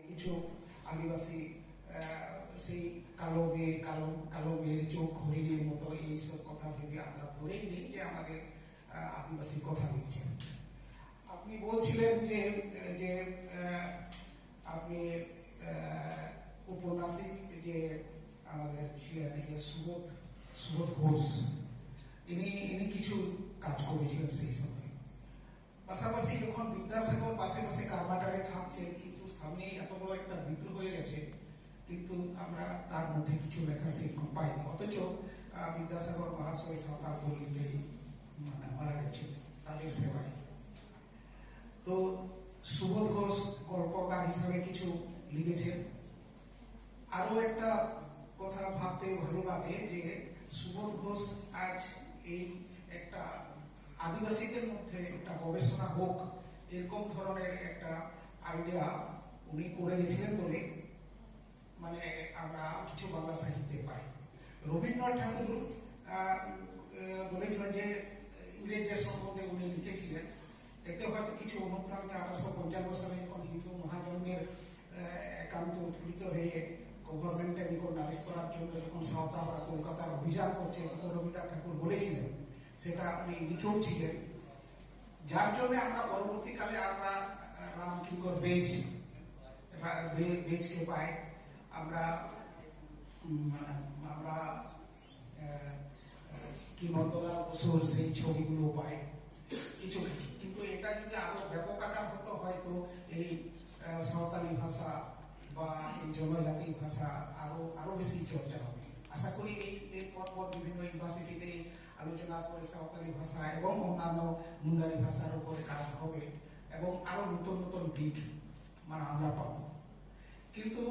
কিছু আদিবাসী সেই কালো মেয়ে কালো কালো মেয়ের চোখ হরিণের মতো এইসব কথা ভেবে আমরা ধরেই নিই যে আমাদের আদিবাসী কথা লিখছেন আপনি বলছিলেন যে যে আপনি উপন্যাসিক যে আমাদের ছিলেন ইয়ে সুবোধ সুবোধ ঘোষ, ইনি ইনি কিছু কাজ করেছিলেন সেই সময়। পাশাপাশি যখন বিদ্যাসাগর পাশে পাশে কারমাটারে থাকছেন সামনে এত বড় একটা বিদ্রোহ হয়ে গেছে, কিন্তু আমরা তার মধ্যে কিছু লেখা সেরকম পাইনি। অথচ বিদ্যাসাগর মহাশয় সাঁতার পল্লীতেই মানে মারা গেছে তাদের সেবায়। তো সুবোধ ঘোষ গল্পকার হিসাবে কিছু লিখেছেন। আরও একটা কথা ভাবতে ভালো লাগে যে, সুবোধ ঘোষ আজ এই একটা আদিবাসীদের মধ্যে একটা গবেষণা হোক, এরকম ধরনের একটা আইডিয়া উনি করে গেছিলেন বলে মানে আমরা কিছু বাংলা সাহিত্যে পাই। রবীন্দ্রনাথ ঠাকুর বলেছিলেন যে ইংরেজদের সম্বন্ধে উনি লিখেছিলেন এতে হয়তো কিছু অনুপ্রাণিত আঠারোশো পঞ্চান্ন সালে যখন হিন্দু মহাজন্মের আহ, একান্ত উৎপীড়িত হয়ে গভর্নমেন্টের নিকট নালিশ করার জন্য যখন সাঁওতালরা কলকাতার অভিযান করছে তখন রবীন্দ্রনাথ ঠাকুর বলেছিলেন সেটা উনি লিখেও ছিলেন। যার জন্য আমরা পরবর্তীকালে আমরা আহ, রাম বেজকে পাই আমরা আমরা আহ, আহ, কি নন্দলাল বসুর সেই ছবিগুলো পাই কিছু কিন্তু এটা যদি আরও ব্যাপক আকার হতো হয়তো এই সাঁওতালি ভাষা বা এই জনজাতি ভাষা আরও আরও বেশি চর্চা হবে। আশা করি এই এই পর পর বিভিন্ন ইউনিভার্সিটিতে আলোচনা করে সাঁওতালি ভাষা এবং অন্যান্য মুন্ডারি ভাষার উপরে কাজ হবে এবং আরও নতুন নতুন দিক মানে আমরা পাবো। কিন্তু